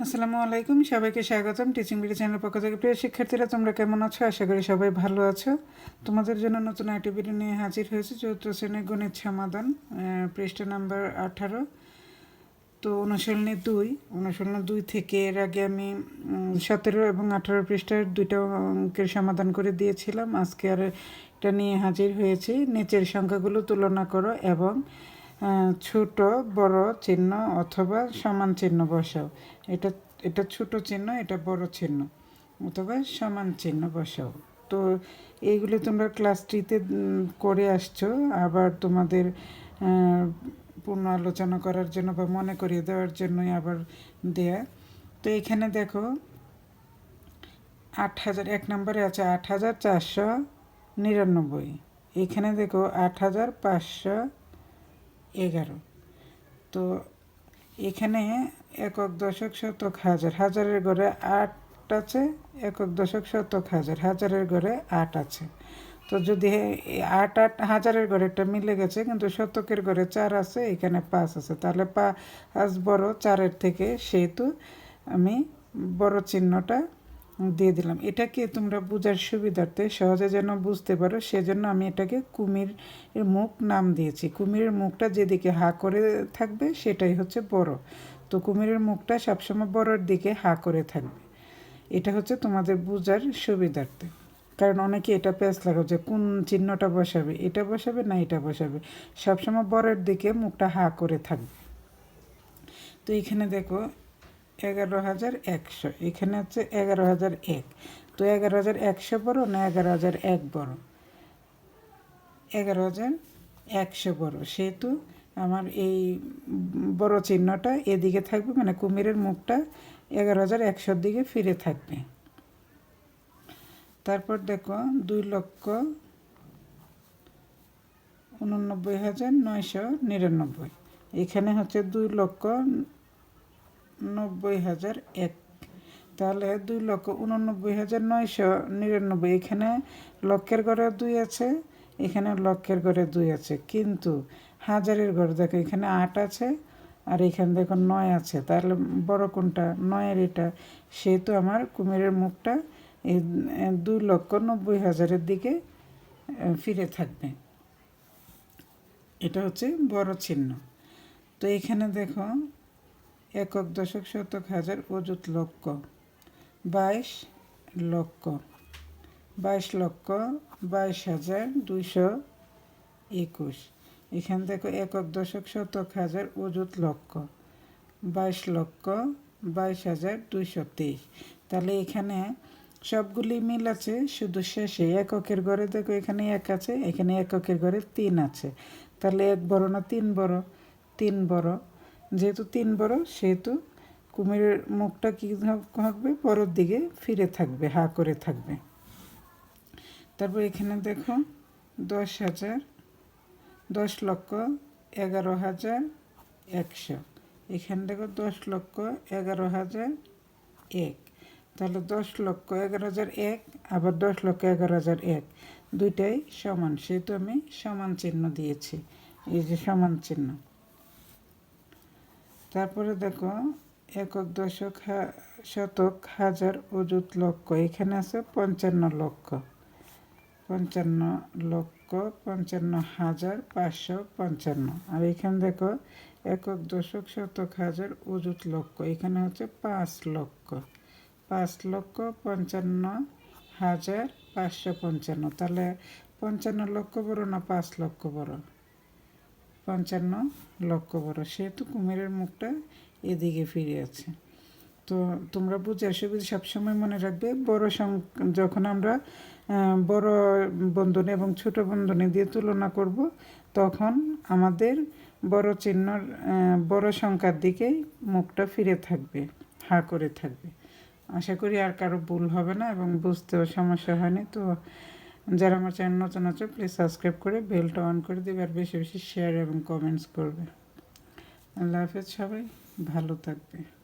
আসসালামু আলাইকুম, সবাইকে স্বাগতম টিচিং বিডি চ্যানেল পক্ষ থেকে। প্রিয় শিক্ষার্থীরা, তোমরা কেমন আছো? আশা করি সবাই ভালো আছো। তোমাদের জন্য নতুন আইটি ভিডিও নিয়ে হাজির হয়েছে, চতুর্থ শ্রেণির গণিত সমাধান পৃষ্ঠা নাম্বার আঠারো। তো অনুশীলনী দুই অনুশীলনী দুই থেকে এর আগে আমি সতেরো এবং আঠারো পৃষ্ঠার দুইটা অঙ্কের সমাধান করে দিয়েছিলাম। আজকে আর এটা নিয়ে হাজির হয়েছি। নিচের সংখ্যাগুলো তুলনা করো এবং ছোট, বড় চিহ্ন অথবা সমান চিহ্ন বসাও। এটা এটা ছোট চিহ্ন, এটা বড় চিহ্ন অথবা সমান চিহ্ন বসাও। তো এইগুলো তোমরা ক্লাস থ্রিতে করে আসছো। আবার তোমাদের পূর্ণ আলোচনা করার জন্য বা মনে করিয়ে দেওয়ার জন্যই আবার দেয়া। তো এখানে দেখো, আট হাজার, এক নম্বরে আছে আট হাজার চারশো নিরানব্বই। এখানে দেখো আট হাজার পাঁচশো এগারো। তো এখানে একক দশক শতক হাজার, হাজারের ঘরে আট আছে, একক দশক শতক হাজার, হাজারের ঘরে আট আছে। তো যদি আট আট হাজারের ঘরেরটা মিলে গেছে, কিন্তু শতকের ঘরে চার আছে, এখানে পাঁচ আছে। তাহলে পাঁচ বড়, চারের থেকে সেহেতু আমি বড় চিহ্নটা দিয়ে দিলাম। এটাকে তোমরা বোঝার সুবিধার্থে সহজে যেন বুঝতে পারো, সেজন্য আমি এটাকে কুমির মুখ নাম দিয়েছি। কুমিরের মুখটা যেদিকে হা করে থাকবে, সেটাই হচ্ছে বড়। তো কুমিরের মুখটা সবসময় বড়র দিকে হা করে থাকবে। এটা হচ্ছে তোমাদের বোঝার সুবিধার্থে। কারণ অনেকে এটা প্যাচ লাগাও যে কোন চিহ্নটা বসাবে, এটা বসাবে না এটা বসাবে। সবসময় বড়ের দিকে মুখটা হা করে থাকবে। তো এখানে দেখো এগারো হাজার একশো। এখানে হচ্ছে এগারো হাজার এক। তো এগারো হাজার একশো বড় না এগারো হাজার এক বড়? এগারো হাজার একশো বড়। সেহেতু আমার এই বড় চিহ্নটা এদিকে থাকবে মানে কুমিরের মুখটা এগারো হাজার একশোর দিকে ফিরে থাকবে। তারপর দেখো দুই লক্ষ উননব্বই হাজার নয়শো নিরানব্বই। এখানে হচ্ছে দুই লক্ষ নব্বই হাজার এক। তাহলে দুই লক্ষ উননব্বই হাজার নয়শো নিরানব্বই। এখানে লক্ষের ঘরে দুই আছে, এখানে লক্ষের ঘরে দুই আছে। কিন্তু হাজারের ঘরে দেখো, এখানে আট আছে আর এখানে দেখো নয় আছে। তাহলে বড় কোনটা? নয়ের এটা। সেহেতু আমার কুমিরের মুখটা এই দুই লক্ষ নব্বই হাজারের দিকে ফিরে থাকবে। এটা হচ্ছে বড় চিহ্ন। তো এখানে দেখো একক দশক শতক হাজার অযুত লক্ষ। বাইশ লক্ষ। বাইশ লক্ষ, বাইশ হাজার দুইশো একুশ। এখান থেকে একক দশক শতক হাজার অযুত লক্ষ। বাইশ লক্ষ, বাইশ হাজার দুইশো তেইশ। তাহলে এখানে সবগুলি মিল আছে, শুধু শেষে এককের ঘরে দেখো এখানে এক আছে, এখানে এককের ঘরে তিন আছে। তাহলে এক বড় না তিন বড়? তিন বড়। যেহেতু তিন বড়, সেহেতু কুমিরের মুখটা কী হবে বড়োর দিকে ফিরে থাকবে, হা করে থাকবে। তারপর এখানে দেখো, দশ হাজার, দশ লক্ষ, এগারো হাজার, একশো। এখানে দেখো, দশ লক্ষ, এগারো হাজার, এক। তাহলে দশ লক্ষ, এগারো হাজার, এক, আবার দশ লক্ষ, এগারো হাজার, এক। দুইটাই সমান, সেহেতু আমি সমান চিহ্ন দিয়েছি। এই যে সমান চিহ্ন। তারপরে দেখো, একক দশক শতক হাজার অযুত লক্ষ। এখানে আছে পঞ্চান্ন লক্ষ। পঞ্চান্ন লক্ষ, পঞ্চান্ন হাজার পাঁচশো পঞ্চান্ন। আর এখানে দেখো, একক দশক, শতক হাজার অযুত লক্ষ। এখানে হচ্ছে পাঁচ লক্ষ। পাঁচ লক্ষ, পঞ্চান্ন হাজার পাঁচশো পঞ্চান্ন। তাহলে পঞ্চান্ন লক্ষ বড় না পাঁচ লক্ষ বড়? পঞ্চান্ন লক্ষ বড়। সেহেতু কুমিরের মুখটা এদিকে ফিরে আছে। তো তোমরা বুঝে সুবিধা সবসময় মনে রাখবে, বড় সং- যখন আমরা বড় বন্ধনী এবং ছোট বন্ধনী দিয়ে তুলনা করব, তখন আমাদের বড় চিহ্নর বড় সংখ্যার দিকেই মুখটা ফিরে থাকবে, হা করে থাকবে। আশা করি আর কারও ভুল হবে না এবং বুঝতেও সমস্যা হয়নি। তো যারা আমার চ্যানেল নতুন আছে প্লিজ সাবস্ক্রাইব করে বেলটা অন করে দেবে আর বেশি বেশি শেয়ার এবং কমেন্টস করবে। আল্লাহ হাফেজ সবাই, ভালো থাকবে।